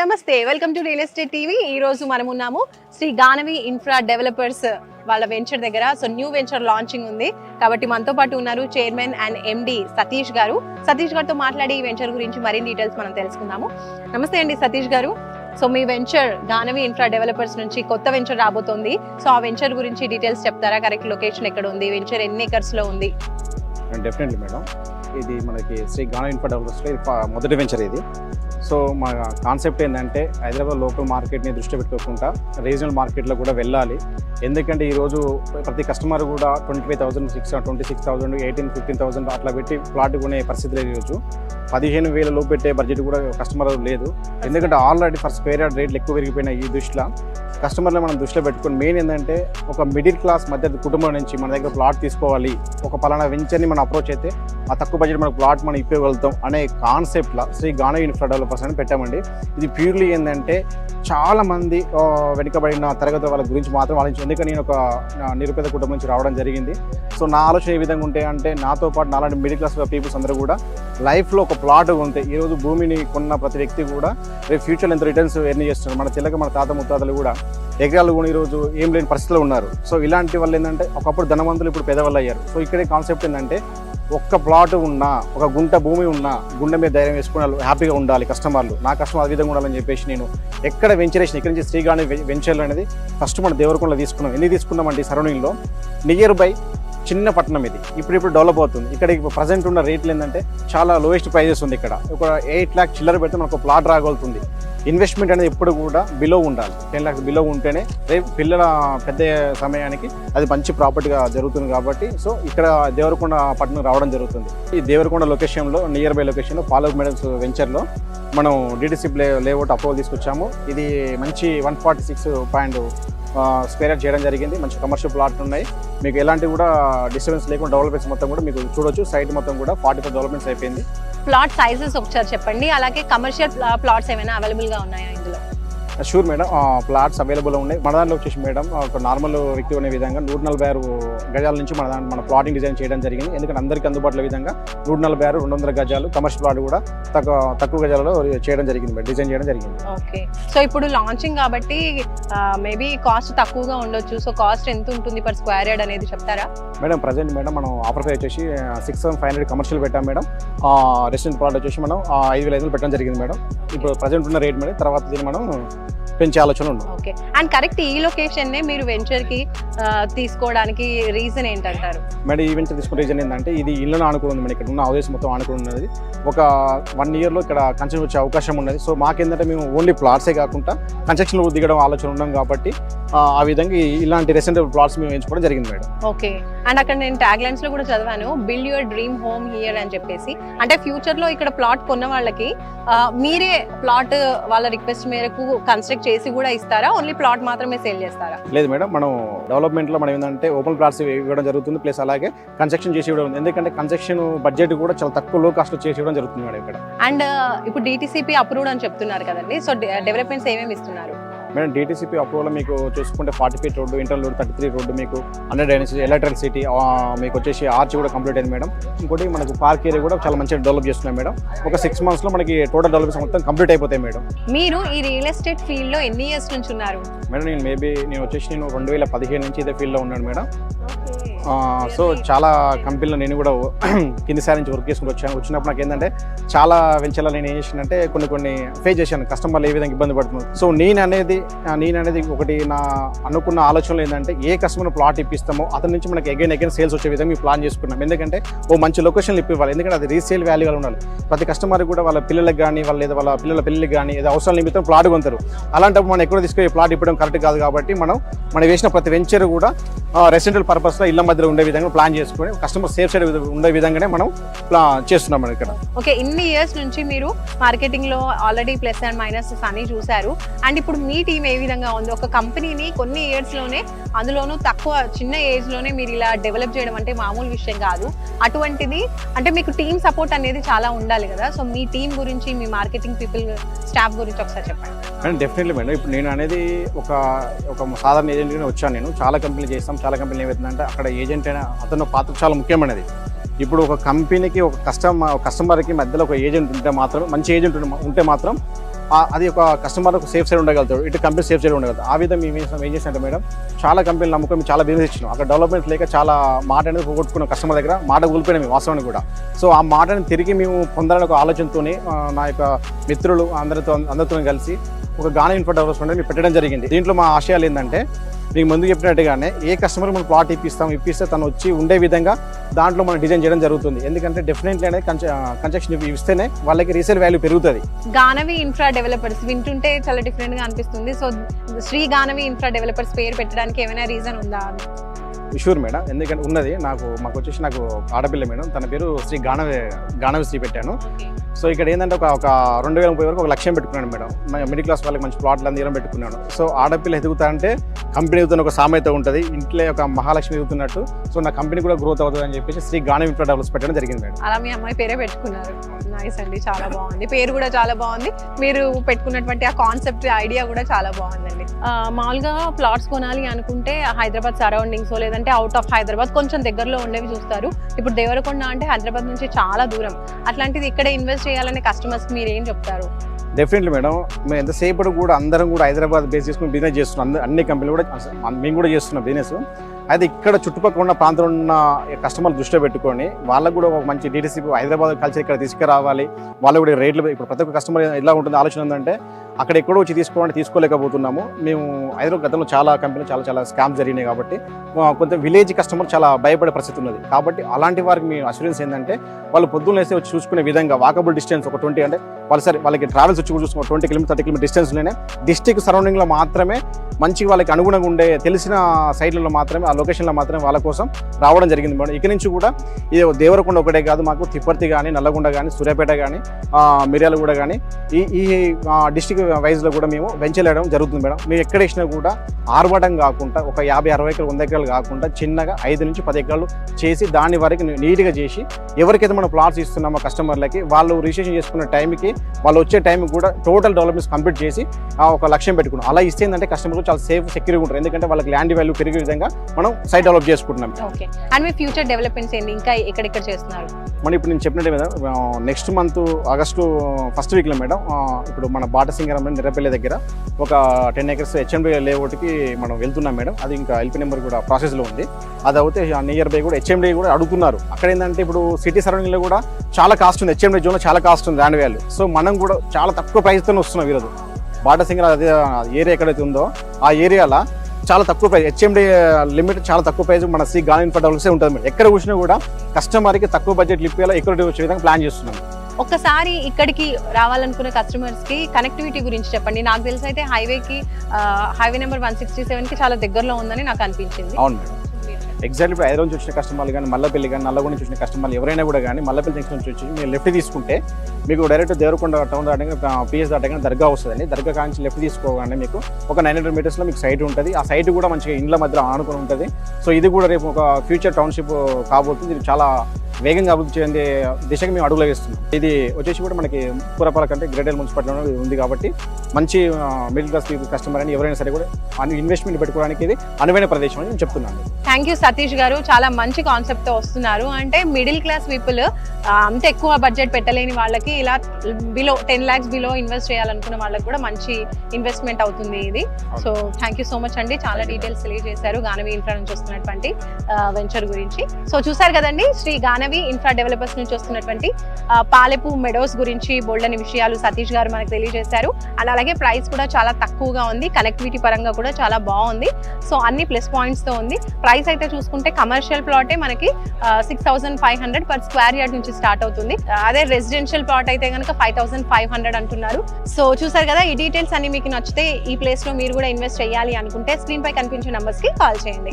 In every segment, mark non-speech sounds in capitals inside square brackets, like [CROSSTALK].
నమస్తే. Welcome to real estate TV ఈ రోజు మనం ఉన్నాము శ్రీ గానవి ఇన్ఫ్రా డెవలపర్స్ వాళ్ళ వెంచర్ దగ్గర. సో న్యూ వెంచర్ లాంచింగ్ ఉంది. కాబట్టి మనతో పాటు ఉన్నారు చైర్మన్ అండ్ ఎండి సతీష్ గారు. సతీష్ గారితో మాట్లాడి ఈ వెంచర్ గురించి మరిన్ని డీటెయిల్స్ మనం తెలుసుకుందాము. నమస్తే అండి సతీష్ గారు. సో మీ వెంచర్ గానవి ఇన్ఫ్రా డెవలపర్స్ నుంచి కొత్త వెంచర్ రాబోతోంది. సో ఆ వెంచర్ గురించి డీటెయిల్స్ చెప్తారా? కరెక్ట్ లొకేషన్ ఎక్కడ ఉంది? వెంచర్ ఎన్ని ఎకర్స్లో ఉంది? డెఫినెట్లీ మేడం ఇది మనకి శ్రీ గాన ఇన్ఫా డెవలపర్స్లో ఇది మొదటి వెంచర్ ఇది. సో మా కాన్సెప్ట్ ఏంటంటే హైదరాబాద్ లోకల్ మార్కెట్ని దృష్టి పెట్టుకోకుండా రీజనల్ మార్కెట్లో కూడా వెళ్ళాలి. ఎందుకంటే ఈరోజు ప్రతి కస్టమర్ కూడా twenty five thousand six twenty six thousand eighteen fifteen thousand అట్లా పెట్టి ప్లాట్ కొనే పరిస్థితి లేదు ఈరోజు పదిహేను వేలలో పెట్టే బడ్జెట్ కూడా కస్టమర్ లేదు. ఎందుకంటే ఆల్రెడీ ఫర్ యార్డ్ రేట్లు ఎక్కువ పెరిగిపోయినాయి ఈ దృష్టిలో. కస్టమర్లు మనం దృష్టిలో పెట్టుకుని మెయిన్ ఏంటంటే ఒక మిడిల్ క్లాస్ మధ్య కుటుంబం నుంచి మన దగ్గర ప్లాట్ తీసుకోవాలి ఒక పలానా వెంచర్ని మనం అప్రోచ్ అయితే ఆ తక్కువ బడ్జెట్ మనకు ప్లాట్ మనం ఇప్పగలుగుతాం అనే కాన్సెప్ట్లో శ్రీ గాన ఇన్ఫ్రా డెవలపర్స్ అని పెట్టామండి. ఇది ప్యూర్లీ ఏంటంటే చాలామంది వెనుకబడిన తరగతి వాళ్ళ గురించి మాత్రం ఆలోచించి ఎందుకంటే నేను ఒక నిరుపేద కుటుంబం నుంచి రావడం జరిగింది. సో నా ఆలోచన ఏ విధంగా ఉంటే అంటే నాతో పాటు నాలాంటి మిడిల్ క్లాస్ పీపుల్స్ అందరూ కూడా లైఫ్లో ఒక ప్లాట్ ఉంటే ఈరోజు భూమిని కొన్న ప్రతి వ్యక్తి కూడా రేపు ఫ్యూచర్లో ఎంత రిటర్న్స్ ఎర్న్ చేస్తున్నారు. మన తెలక మన తాత ముత్తాతలు కూడా ఎకరాలు కూడా ఈరోజు ఏం లేని పరిస్థితిలో ఉన్నారు. సో ఇలాంటి వాళ్ళు ఏంటంటే ఒకప్పుడు ధనవంతులు ఇప్పుడు పేదవాళ్ళు అయ్యారు. సో ఇక్కడే కాన్సెప్ట్ ఏంటంటే ఒక్క ప్లాట్ ఉన్నా ఒక గుంట భూమి ఉన్నా గుండె మీద ధైర్యం వేసుకుని వాళ్ళు హ్యాపీగా ఉండాలి కస్టమర్లు. నా కస్టమర్ అదే విధంగా ఉండాలని చెప్పేసి నేను ఎక్కడ వెంచరేషన్ ఇక్కడి నుంచి శ్రీగాని వెంచర్లు అనేది ఫస్ట్ మన దేవరకొండలో తీసుకున్నాం. ఎందుకు తీసుకున్నామండి సరౌండింగ్లో నియర్ బై చిన్న పట్టణం ఇది. ఇప్పుడు ఇప్పుడు డెవలప్ అవుతుంది. ఇక్కడ ప్రజెంట్ ఉన్న రేట్లు ఏంటంటే చాలా లోయెస్ట్ ప్రైజెస్ ఉంది ఇక్కడ. ఒక ఎయిట్ ల్యాక్ చిల్లర పెడితే మనకు ప్లాట్ రాగలుగుతుంది. ఇన్వెస్ట్మెంట్ అనేది ఎప్పుడు కూడా బిలో ఉండాలి. టెన్ ల్యాక్స్ బిలో ఉంటేనే రేపు పిల్లల పెద్ద సమయానికి అది మంచి ప్రాపర్టీగా జరుగుతుంది కాబట్టి సో ఇక్కడ దేవరకొండ పట్టణం రావడం జరుగుతుంది. ఈ దేవరకొండ లొకేషన్లో నియర్ బై లొకేషన్లో పాలక్ మెడల్స్ వెంచర్లో మనం డీటీసీ లే లేఅవుట్ అప్రూవల్ తీసుకొచ్చాము. ఇది మంచి one forty six point square చేయడం జరిగింది. మంచి కమర్షియల్ ప్లాట్లు ఉన్నాయి. మీకు ఎలాంటి కూడా డిస్టర్బెన్స్ లేకుండా డెవలప్మెంట్స్ మొత్తం కూడా మీకు చూడొచ్చు. సైట్ మొత్తం కూడా ఫార్టీ ఫైవ్ డెవలప్మెంట్స్ అయిపోయింది. ప్లాట్ సైజెస్ ఒకసారి చెప్పండి. అలాగే కమర్షియల్ ప్లాట్స్ uh, ఏమైనా అవైలబుల్గా ఉన్నాయా ఇందులో? షూర్ మేడం ప్లాట్స్ అవైలబుల్ ఉన్నాయి. మన దాంట్లో వచ్చేసి మేడం ఒక నార్మల్ వ్యక్తి అనే విధంగా నూట నలభై ఆరు గజాల నుంచి మన మన ప్లాటింగ్ డిజైన్ చేయడం జరిగింది. ఎందుకంటే అందరికీ అందుబాటులో విధంగా నూట నలభై ఆరు రెండు వందల గజాలు కమర్షియల్ ప్లాట్ కూడా తక్కువ తక్కువ గజాలలో చేయడం జరిగింది మేడం డిజైన్ చేయడం జరిగింది. ఓకే. సో ఇప్పుడు లాంచింగ్ కాబట్టి మేబీ కాస్ట్ తక్కువగా ఉండొచ్చు. సో కాస్ట్ ఎంత ఉంటుంది పర్ స్క్వేర్ యార్డ్ అనేది చెప్తారా? మేడం ప్రజెంట్ మేడం మనం ఆఫర్ ప్రైస్ వచ్చేసి six thousand five hundred commercial పెట్టాం మేడం రెసిడెంట్ ప్లాట్ వచ్చేసి మనం ఐదు వేల ఐదు వందలు పెట్టడం జరిగింది మేడం ఇప్పుడు ప్రజెంట్ ఉన్న రేట్ మేడం తర్వాత దీన్ని మనం పెంచే ఆలోచన ఉన్నాం ఓకే. అండ్ కరెక్ట్ ఈ లొకేషన్ నే మీరు వెంచర్కి తీసుకోవడానికి రీజన్ ఏంటంటారు? మేడం ఈ వెంచర్ తీసుకునే రీజన్ ఏంటంటే ఇది ఇళ్ళను ఆనుకుని ఉంది మేడం. ఇక్కడ ఉన్న హౌసెస్ మొత్తం ఆనుకుని ఉన్నది. ఒక వన్ ఇయర్లో ఇక్కడ కన్స్ట్రక్షన్ వచ్చే అవకాశం ఉన్నది. సో మాకేంటంటే మేము ఓన్లీ ప్లాట్సే కాకుండా కన్స్ట్రక్షన్లో దిగడం ఆలోచన ఉన్నాం కాబట్టి ఆ, విధంగా ఇలాంటి రెసిడెంట్ ప్లాట్స్ మేము ఎంచుకోవడం జరిగింది మేడం. ఓకే. అండ్ అక్కడ నేను ట్యాగ్ లైన్స్లో కూడా చదివాను build your dream home here అని చెప్పేసి. అంటే ఫ్యూచర్లో ఇక్కడ ప్లాట్ కొన్న వాళ్ళకి మీరే ప్లాట్ వాళ్ళ రిక్వెస్ట్ మేరకు కన్స్ట్రక్ట్ చేసి కూడా ఇస్తారా? ఓన్లీ ప్లాట్ మాత్రమే సేల్ చేస్తారా? లేదు మేడం మనం డెవలప్మెంట్లో మనం ఏంటంటే ఓపెన్ ప్లాట్స్ ఇవ్వడం జరుగుతుంది ప్లస్ అలాగే కన్స్ట్రక్షన్ చేసి ఇవ్వడం. ఎందుకంటే కన్స్ట్రక్షన్ బడ్జెట్ కూడా చాలా తక్కువ లో కాస్ట్ చేసి ఇవ్వడం జరుగుతుంది మేడం ఇక్కడ. అండ్ ఇప్పుడు డిటిసిపి అప్రూవ్డ్ అని చెప్తున్నారు కదండి సో డెవలప్మెంట్స్ ఏమేమి ఇస్తున్నారు? మేడం డిటీసీపీ అప్రూవల్ మీకు చూసుకుంటే forty feet road inter road thirty three road మీకు హండ్రెడ్ ఎన్ఎస్ ఎలక్ట్రిసిటీ మీకు వచ్చేసి ఆర్చ్ కూడా కంప్లీట్ అయింది మేడం. ఇంకోటి మనకు పార్క్ ఏరియా కూడా చాలా మంచిగా డెవలప్ చేస్తున్నాం మేడం. ఒక సిక్స్ మంత్స్లో మనకి టోటల్ డెవలప్మెంట్స్ మొత్తం కంప్లీట్ అయిపోతాయి మేడం. మీరు ఈ రియల్ ఎస్టేట్ ఫీల్డ్లో ఎన్ని ఇయర్స్ నుంచి ఉన్నారు? మేడం నేను మేబీ నేను వచ్చేసి నేను రెండు వేల పదిహేను నుంచి ఇదే ఫీల్డ్లో ఉన్నాను మేడం. సో చాలా కంపెనీలో నేను కూడా [CLEARS THROAT] కిందిసారి నుంచి వర్క్ చేసుకుని వచ్చాను. వచ్చినప్పుడు నాకు ఏంటంటే చాలా వెంచర్లో నేను ఏం చేసానంటే కొన్ని కొన్ని ఫేస్ చేశాను. కస్టమర్లు ఏ విధంగా ఇబ్బంది పడుతున్నారు. సో నేను అనేది నేను అనేది ఒకటి నా అనుకున్న ఆలోచనలు ఏంటంటే ఏ కస్టమర్ ప్లాట్ ఇప్పిస్తామో అతని నుంచి మనకి అగైన్ అగైన్ సేల్స్ వచ్చే విధంగా మేము ప్లాన్ చేసుకున్నాం. ఎందుకంటే ఓ మంచి లొకేషన్లు ఇప్పివ్వాలి. ఎందుకంటే అది రీసేల్ వాల్యూగా ఉండాలి. ప్రతి కస్టమర్ కూడా వాళ్ళ పిల్లలకు కానీ వాళ్ళ లేదా వాళ్ళ పిల్లల పిల్లలకు కానీ ఏదో అవసరం నిమిత్తం ప్లాట్ కొంటారు అలాంటప్పుడు మనం ఎక్కడ తీసుకొని ప్లాట్ ఇప్పడం కరెక్ట్ కాదు కాబట్టి మనం మనం వేసిన ప్రతి వెంచర్ కూడా రెసిడెంటల్ పర్పస్లో ఇళ్ళ మధ్యలో ఉండే విధంగా ప్లాన్ చేసుకొని కస్టమర్ సేఫ్ సైడ్ ఉండే విధంగానే మనం చేస్తున్నాం మనం ఇక్కడ. ఓకే ఇన్ని ఇయర్స్ నుంచి మీరు మార్కెటింగ్లో ఆల్రెడీ ప్లస్ అండ్ మైనస్ అన్ని చూసారు అండ్ ఇప్పుడు మీ టీం ఏ విధంగా ఉంది? ఒక కంపెనీని కొన్ని ఇయర్స్లోనే అందులోనూ తక్కువ చిన్న ఏజ్లోనే మీరు ఇలా డెవలప్ చేయడం అంటే మామూలు విషయం కాదు. అటువంటిది అంటే మీకు టీం సపోర్ట్ అనేది చాలా ఉండాలి కదా? సో మీ టీం గురించి మీ మార్కెటింగ్ పీపుల్ స్టాఫ్ గురించి ఒకసారి చెప్పండి. మేడం డెఫినెట్లీ మేడం ఇప్పుడు నేను అనేది ఒక ఒక సాధారణ ఏజెంట్గానే వచ్చాను నేను. చాలా కంపెనీలు చేస్తాం చాలా కంపెనీలు ఏమవుతుందంటే అక్కడ ఏజెంట్ అయినా అతను పాత్ర చాలా ముఖ్యమైనది ఇప్పుడు ఒక కంపెనీకి ఒక కస్టమర్ కస్టమర్కి మధ్యలో ఒక ఏజెంట్ ఉంటే మాత్రం మంచి ఏజెంట్ ఉంటే మాత్రం అది ఒక కస్టమర్కు సేఫ్ సైడ్ ఉండగలుగుతాడు ఇటు కంపెనీ సేఫ్ సైడ్ ఉండగలుగుతాడు. ఆ విధంగా మేము ఏం ఏం మేడం చాలా కంపెనీలు నమ్ముకొని చాలా బిజినెస్ ఇచ్చినాం. అక్కడ డెవలప్మెంట్ లేక చాలా మాట అనేది పోగొట్టుకున్నాం కస్టమర్ దగ్గర మాట కోల్పోయినాం మేము వాస్తవానికి కూడా. సో ఆ మాటని తిరిగి మేము పొందాలని ఒక ఆలోచనతోనే నా యొక్క మిత్రులు అందరితో అందరితో కలిసి ఒక గాన ఇన్ఫో డెవలప్మెంట్ మీరు పెట్టడం జరిగింది. దీంట్లో మా ఆశయాలు ఏంటంటే మీకు ముందు చెప్పినట్టుగానే ఏ కస్టమర్ మనం ప్లాట్ ఇప్పిస్తాం ఇప్పిస్తే తను వచ్చి ఉండే విధంగా దాంట్లో మనం డిజైన్ చేయడం జరుగుతుంది. ఎందుకంటే డెఫినెట్లీ అనేది కన్స్ట్రక్షన్ ఇస్తేనే వాళ్ళకి రీసేల్ వాల్యూ పెరుగుతుంది. గానవి ఇన్ఫ్రా డెవలపర్స్ వింటుంటే చాలా డిఫరెంట్గా అనిపిస్తుంది. So Shri Ganavi infra developers పేరు పెట్టడానికి ఏమైనా రీజన్ ఉందా? షూర్ మేడం ఎందుకంటే ఉన్నది. నాకు మాకు వచ్చేసి నాకు ఆడపిల్ల మేడం. తన పేరు శ్రీ గానవి గానవి శ్రీ పెట్టాను. సో ఇక్కడ ఏంటంటే ఒక ఒక రెండు వేల ముప్పై వరకు ఒక లక్ష్యం పెట్టుకున్నాను మేడం. మిడిల్ క్లాస్ వాళ్ళకి మంచి ప్లాట్లు అందించడం పెట్టుకున్నాను. సో ఆడపిల్ల ఎదుగుతా అంటే కంపెనీ ఎదుగుతున్న ఒక సామెత ఉంటుంది. ఇంట్లో ఒక మహాలక్ష్మి ఎదుగుతున్నట్టు. సో నా కంపెనీ కూడా గ్రోత్ అవుతుంది అని చెప్పేసి శ్రీ గానవి ఇన్ఫ్రా డెవలప్స్ పెట్టడం జరిగింది మేడం. అలా మీ అమ్మాయి పేరే పెట్టుకున్నారు. నైస్ అండి. చాలా బాగుంది. పేరు కూడా చాలా బాగుంది. మీరు పెట్టుకున్నటువంటి ఆ కాన్సెప్ట్ ఐడియా కూడా చాలా బాగుందండి. మామూలుగా ప్లాట్స్ కొనాలి అనుకుంటే హైదరాబాద్ సరౌండింగ్స్ లేదంటే అవుట్ ఆఫ్ హైదరాబాద్ కొంచెం దగ్గరలో ఉండేవి చూస్తారు. ఇప్పుడు దేవరకొండ అంటే హైదరాబాద్ నుంచి చాలా దూరం. అట్లాంటిది ఇక్కడ ఇన్వెస్ట్ చేయాలనే కస్టమర్స్ మీరు ఏం చెప్తారు? డెఫినెట్లీ మేడం మేము ఎంతసేపు కూడా అందరం కూడా హైదరాబాద్ బేస్ చేసుకుని బిజినెస్ చేస్తున్నాం. అన్ని కంపెనీలు కూడా మేము కూడా చేస్తున్నాం బిజినెస్ అయితే ఇక్కడ చుట్టుపక్కల ఉన్న ప్రాంతంలో ఉన్న కస్టమర్లు దృష్టిలో పెట్టుకొని వాళ్ళకు కూడా ఒక మంచి డీటీసీ హైదరాబాద్ కల్చర్ ఇక్కడ తీసుకురావాలి. వాళ్ళు కూడా రేట్లు ఇప్పుడు ప్రతి ఒక్క కస్టమర్ ఎలా ఉంటుంది ఆలోచన ఏంటంటే అక్కడ ఎక్కడో వచ్చి తీసుకోవాలంటే తీసుకోలేకపోతున్నాము. మేము హైదరాబాద్ గతంలో చాలా కంపెనీలు చాలా చాలా స్కామ్స్ జరిగినాయి కాబట్టి కొంత విలేజ్ కస్టమర్ చాలా భయపడే పరిస్థితి ఉన్నది. కాబట్టి అలాంటి వారికి మీ అస్యూరెన్స్ ఏంటంటే వాళ్ళు పొద్దున్న వచ్చి చూసుకునే విధంగా వాకబుల్ డిస్టెన్స్ ఒక ట్వంటీ అంటే వాళ్ళు సరే వాళ్ళకి ట్రావెల్స్ వచ్చి కూడా చూసుకున్న ట్వంటీ కిలోమీటర్ థర్టీ కిలోమీటర్ డిస్టెన్స్లోనే డిస్టిక్ సరౌండింగ్లో మాత్రమే మంచి వాళ్ళకి అనుగుణంగా ఉండే తెలిసిన సైట్లలో మాత్రమే ఆ లొకేషన్లో మాత్రమే వాళ్ళ కోసం రావడం జరిగింది మేడం. ఇక నుంచి కూడా ఇది దేవరకొండ ఒకటే కాదు మాకు తిప్పర్తి కానీ నల్లగొండ కానీ సూర్యాపేట కానీ మిర్యాలగూడ కానీ ఈ ఈ డిస్టిక్ వైజ్లో కూడా మేము వెంచలేయడం జరుగుతుంది మేడం. మీరు ఎక్కడ వేసినా కూడా ఆర్భటం కాకుండా ఒక యాభై అరవై ఎకరాలు వంద ఎకరాలు కాకుండా చిన్నగా ఐదు నుంచి పది ఎకరాలు చేసి దాని వరకు నీట్గా చేసి ఎవరికైతే మనం ప్లాట్స్ ఇస్తున్నామో కస్టమర్లకి వాళ్ళు రిజిస్ట్రేషన్ చేసుకున్న టైంకి వాళ్ళు వచ్చే టైంకి కూడా టోటల్ డెవలప్మెంట్స్ కంప్లీట్ చేసి ఆ ఒక లక్ష్యం పెట్టుకున్నాం. అలా ఇస్తే ఏంటంటే కస్టమర్ చాలా సేఫ్ సెక్యూర్గా ఉంటారు. ఎందుకంటే వాళ్ళకి ల్యాండ్ వాల్యూ పెరిగే విధంగా మనం సైట్ డెవలప్ చేసుకుంటున్నాం. ఓకే అండ్ మీ ఫ్యూచర్ డెవలప్మెంట్స్ ఏంటి? ఇంకా ఎక్కడెక్కడ చేస్తున్నారు? మనం ఇప్పుడు నేను చెప్పినట్టు madam next month August first వీక్లో మేడం ఇప్పుడు మన బాటసింగరం నిరపల్లి దగ్గర ఒక టెన్ ఎకర్స్ హెచ్ఎండి లేఅవుట్కి మనం వెళ్తున్నాం మేడం. అది ఇంకా హెల్ప్ నెంబర్ కూడా ప్రాసెస్లో ఉంది. అది అయితే నియర్ బై కూడా హెచ్ఎండి కూడా అడుగుతున్నారు. అక్కడ ఏంటంటే ఇప్పుడు సిటీ సరౌండింగ్లో కూడా చాలా కాస్ట్ ఉంది. హెచ్ఎండి జోన్లో చాలా కాస్ట్ ఉంది ల్యాండ్ వాల్యూ సో మనం కూడా చాలా తక్కువ ప్రైస్తోనే వస్తున్నాం ఈరోజు. బాటసింగర్ అదే ఏరియా ఎక్కడైతే ఉందో ఆ ఏరియాలో చాలా తక్కువ ప్రైస్ హెచ్ఎండి లిమిట్ చాలా తక్కువ ప్రైస్ మన సి గాన్ ఇన్ఫర్ డెవలప్సే ఉంటుంది మేడం. ఎక్కడ కూర్చున్నా కూడా కస్టమర్కి తక్కువ బడ్జెట్ లిప్పేలా ఎక్కువ వచ్చే విధంగా ప్లాన్ చేస్తున్నాం. ఒక్కసారి ఇక్కడికి రావాలనుకునే కస్టమర్స్కి కనెక్టివిటీ గురించి చెప్పండి. నాకు తెలిసి అయితే హైవేకి హైవే నెంబర్ వన్ సిక్స్టీ సెవెన్కి చాలా దగ్గరలో ఉందని నాకు అనిపించింది. అవును ఎగ్జాక్ట్లీ ఇప్పుడు హైదరాబాద్ నుంచి వచ్చిన కస్టమర్లు కానీ మల్లపల్లి కానీ నల్లగొండ నుంచి వచ్చిన కస్టమర్లు ఎవరైనా కూడా కానీ మల్లపల్లి జంక్షన్ నుంచి వచ్చి మీరు లెఫ్ట్ తీసుకుంటే మీకు డైరెక్ట్ దేవరకొండ టౌన్ దాటగా పిఎస్ దాటగానే దర్గా వస్తుందండి. దర్గా కాంచి లెఫ్ట్ తీసుకోగానే మీకు ఒక నైన్ హండ్రెడ్ మీటర్స్లో మీకు సైట్ ఉంటుంది. ఆ సైట్ కూడా మంచిగా ఇండ్ల మధ్యలో ఆనుకొని ఉంటుంది. సో ఇది కూడా రేపు ఒక ఫ్యూచర్ టౌన్షిప్ కాబోతుంది. ఇది చాలా వేగంగా అభివృద్ధి చెందే దిశగా మేము అడుగులు వేస్తున్నాం. ఇది వచ్చేసి కూడా మనకి పూరపాల కంటే గ్రేటర్ మున్సిపాలిటీలో ఉంది కాబట్టి మంచి మిడిల్ క్లాస్ పీపుల్ కస్టమర్ అని ఎవరైనా సరే కూడా ఇన్వెస్ట్మెంట్ పెట్టుకోవడానికి ఇది అనువైన ప్రదేశం అని నేను చెప్తున్నాను. థ్యాంక్ యూ సతీష్ గారు. చాలా మంచి కాన్సెప్ట్తో వస్తున్నారు. అంటే మిడిల్ క్లాస్ పీపుల్ అంత ఎక్కువ బడ్జెట్ పెట్టలేని వాళ్ళకి ఇలా below ten lakhs below invest చేయాలనుకున్న వాళ్ళకి కూడా మంచి ఇన్వెస్ట్మెంట్ అవుతుంది ఇది. So thank you so much అండి. చాలా డీటెయిల్స్ తెలియజేశారు. గానవి ఇన్ఫ్రా నుంచి వస్తున్నటువంటి వెంచర్ గురించి. సో చూసారు కదండి శ్రీ గానవి ఇన్ఫ్రా డెవలపర్స్ నుంచి వస్తున్నటువంటి పాలెపు మెడోస్ గురించి బోల్డని విషయాలు సతీష్ గారు మనకు తెలియజేశారు. అండ్ అలాగే ప్రైస్ కూడా చాలా తక్కువగా ఉంది. కనెక్టివిటీ పరంగా కూడా చాలా బాగుంది. సో అన్ని ప్లస్ పాయింట్స్తో ఉంది. ప్రైస్ అయితే చూసుకుంటే కమర్షియల్ ప్లాటే మనకి six thousand five hundred per square yard నుంచి స్టార్ట్ అవుతుంది. అదే రెసిడెన్షియల్ ప్లాట్ అయితే కనుక ఫైవ్ థౌసండ్ ఫైవ్ హండ్రెడ్ అంటున్నారు. సో చూసారు కదా ఈ డీటెయిల్స్ అన్ని మీకు నచ్చితే ఈ ప్లేస్లో మీరు కూడా ఇన్వెస్ట్ చేయాలి అనుకుంటే స్క్రీన్ పై కనిపించే నెంబర్స్కి కాల్ చేయండి.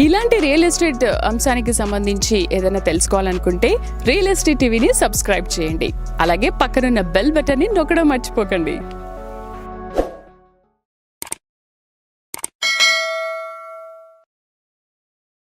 ఇలాంటి రియల్ ఎస్టేట్ అంశానికి సంబంధించి ఏదైనా తెలుసుకోవాలనుకుంటే రియల్ ఎస్టేట్ టీవీని సబ్స్క్రైబ్ చేయండి. అలాగే పక్కనున్న బెల్ బటన్ని నొక్కడం మర్చిపోకండి.